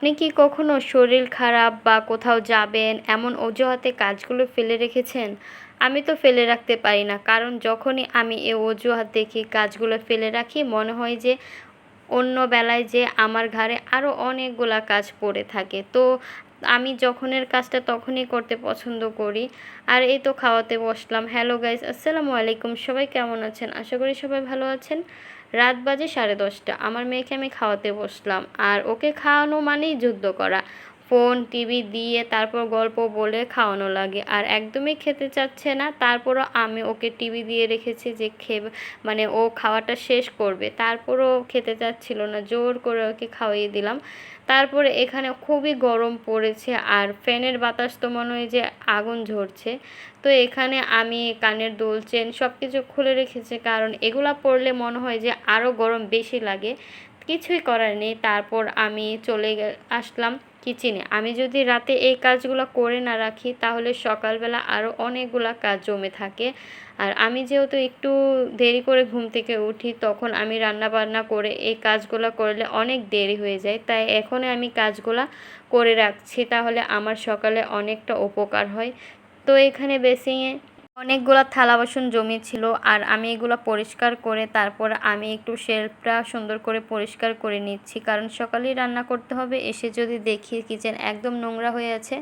আপনি কি কখনো শরীর খারাপ বা কোথাও যাবেন, এমন অজুহাতে কাজগুলো ফেলে রেখেছেন? আমি তো ফেলে রাখতে পারি না, কারণ যখনই আমি এ অজুহাত দেখি, কাজগুলো ফেলে রাখি, মনে হয় যে অন্য বেলায় যে আমার ঘাড়ে আরও অনেকগুলা কাজ পড়ে থাকে। তো আমি যখনের কাজটা তখনই করতে পছন্দ করি। আর এই তো খাওয়াতে বসলাম। হ্যালো গাইজ আসসালামু আলাইকুম। সবাই কেমন আছেন? আশা করি সবাই ভালো আছেন। রাত বাজে সাড়ে দশটা। আমার মেয়েকে আমি খাওয়াতে বসলাম। আর ওকে খাওয়ানো মানেই যুদ্ধ করা। ফোন, টিভি দিয়ে তারপর গল্প বলে খাওয়ানো লাগে। আর একদমই খেতে চাচ্ছে না, তারপরও আমি ওকে টিভি দিয়ে রেখেছি যে খেয়ে মানে ও খাওয়াটা শেষ করবে। তারপরও খেতে চাচ্ছিল না, জোর করে ওকে খাওয়িয়ে দিলাম। তারপরে এখানে খুবই গরম পড়েছে আর ফ্যানের বাতাস তো মনে হয় যে আগুন ঝরছে। তো এখানে আমি কানের দোল, চেন সব কিছু খুলে রেখেছি কারণ এগুলা পড়লে মনে হয় যে আরও গরম বেশি লাগে। কিছুই করার নেই, তারপর আমি চলে আসলাম। কিচেনে। আমি যদি রাতে এই কাজগুলো করে না রাখি, তাহলে সকালবেলা আরও অনেকগুলো কাজ জমে থাকে। আর আমি যেহেতু একটু দেরি করে ঘুম থেকে উঠি, তখন আমি রান্না বান্না করে এই কাজগুলো করলে অনেক দেরি হয়ে যায়। তাই এখনই আমি কাজগুলো করে রাখছি, তাহলে আমার সকালে অনেকটা উপকার হয়। তো এখানে বেসিংয়ে অনেকগুলো থালা বাসন জমিয়েছিল আর আমি এগুলো পরিষ্কার করে তারপর আমি একটু শেলফটা সুন্দর করে পরিষ্কার করে নিচ্ছি। কারণ সকালেই রান্না করতে হবে, এসে যদি দেখি কিচেন একদম নোংরা হয়ে আছে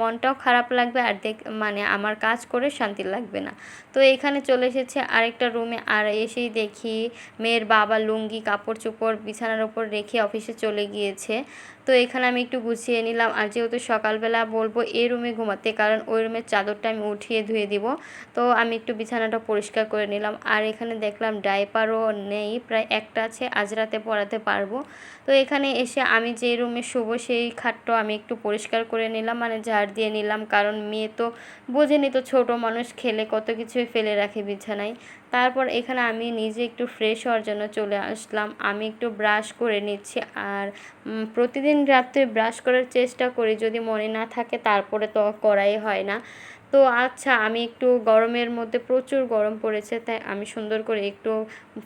মনটাও খারাপ লাগবে আর দেখ মানে আমার কাজ করে শান্তি লাগবে না। তো এখানে চলে এসেছে আরেকটা রুমে আর এসেই দেখি মেয়ের বাবা লুঙ্গি, কাপড় চোপড় বিছানার ওপর রেখে অফিসে চলে গিয়েছে। তো এখানে আমি একটু গুছিয়ে নিলাম আর যেহেতু সকালবেলা বলব এই রুমে ঘুমাতে, কারণ ওই রুমের চাদরটা আমি উঠিয়ে ধুয়ে দিব। তো আমি একটু বিছানাটা পরিষ্কার করে নিলাম আর এখানে দেখলাম ডাইপারও নেই, প্রায় একটা আছে, আজ রাতে পরাতে পারব। তো এখানে এসে আমি যে রুমে শুবো সেই খাটটা আমি একটু পরিষ্কার করে নিলাম মানে ঝাড় দিয়ে নিলাম, কারণ মেয়ে তো বোঝেনি তো ছোট মানুষ খেলে কত কিছুই ফেলে রাখে বিছানায়। তারপর এখানে আমি নিজে একটু ফ্রেশ হওয়ার জন্য চলে আসলাম। আমি একটু ব্রাশ করে নিচ্ছি আর প্রতিদিন রাত্রে ব্রাশ করার চেষ্টা করি যদি মনে না থাকে, তারপরে তো করাই হয় না। তো আচ্ছা আমি একটু গরমের মধ্যে প্রচুর গরম পড়েছে, তাই আমি সুন্দর করে একটু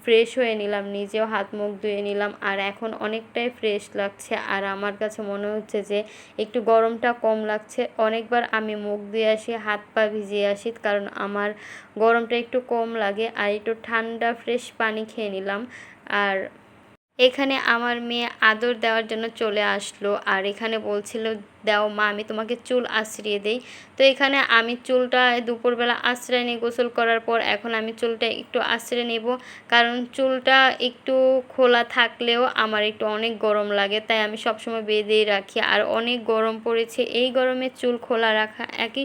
ফ্রেশ হয়ে নিলাম, নিজেও হাত মুখ ধুয়ে নিলাম, আর এখন অনেকটাই ফ্রেশ লাগছে, আর আমার কাছে মনে হচ্ছে যে একটু গরমটা কম লাগছে। অনেকবার আমি মুখ ধুয়ে আসি, হাত পা ভিজিয়ে আসি, কারণ আমার গরমটা একটু কম লাগে, আর একটু ঠান্ডা ফ্রেশ পানি খেয়ে নিলাম, আর এখানে আমার মেয়ে আদর দেওয়ার জন্য চলে আসলো, আর এখানে বলছিল দাও, মা, আমি তোমাকে চুল আশ্রিয়ে দেই। তো এখানে আমি চুলটা দুপুরবেলা আশ্রয় নিয়ে গোসল করার পর এখন আমি চুলটা একটু আশ্রয় নেব। কারণ চুলটা একটু খোলা থাকলেও আমার একটু অনেক গরম লাগে, তাই আমি সবসময় বেঁধেই রাখি। আর অনেক গরম পড়েছে, এই গরমে চুল খোলা রাখা একই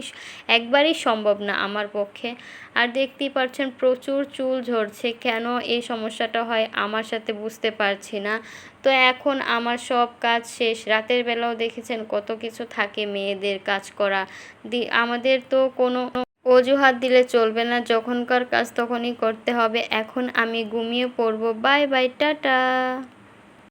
একবারই সম্ভব না আমার পক্ষে। আর দেখতেই পাচ্ছেন প্রচুর চুল ঝরছে, কেন এই সমস্যাটা হয় আমার সাথে বুঝতে পারছি না। তো এখন আমার সব কাজ শেষ। রাতের বেলাও দেখেছেন কত কিছু থাকে মেয়েদের কাজ করা। দি, আমাদের তো কোনো অজুহাত দিলে চলবে না। যখনকার কাজ তখনই করতে হবে। এখন আমি ঘুমিয়ে পড়ব। Bye bye, tata.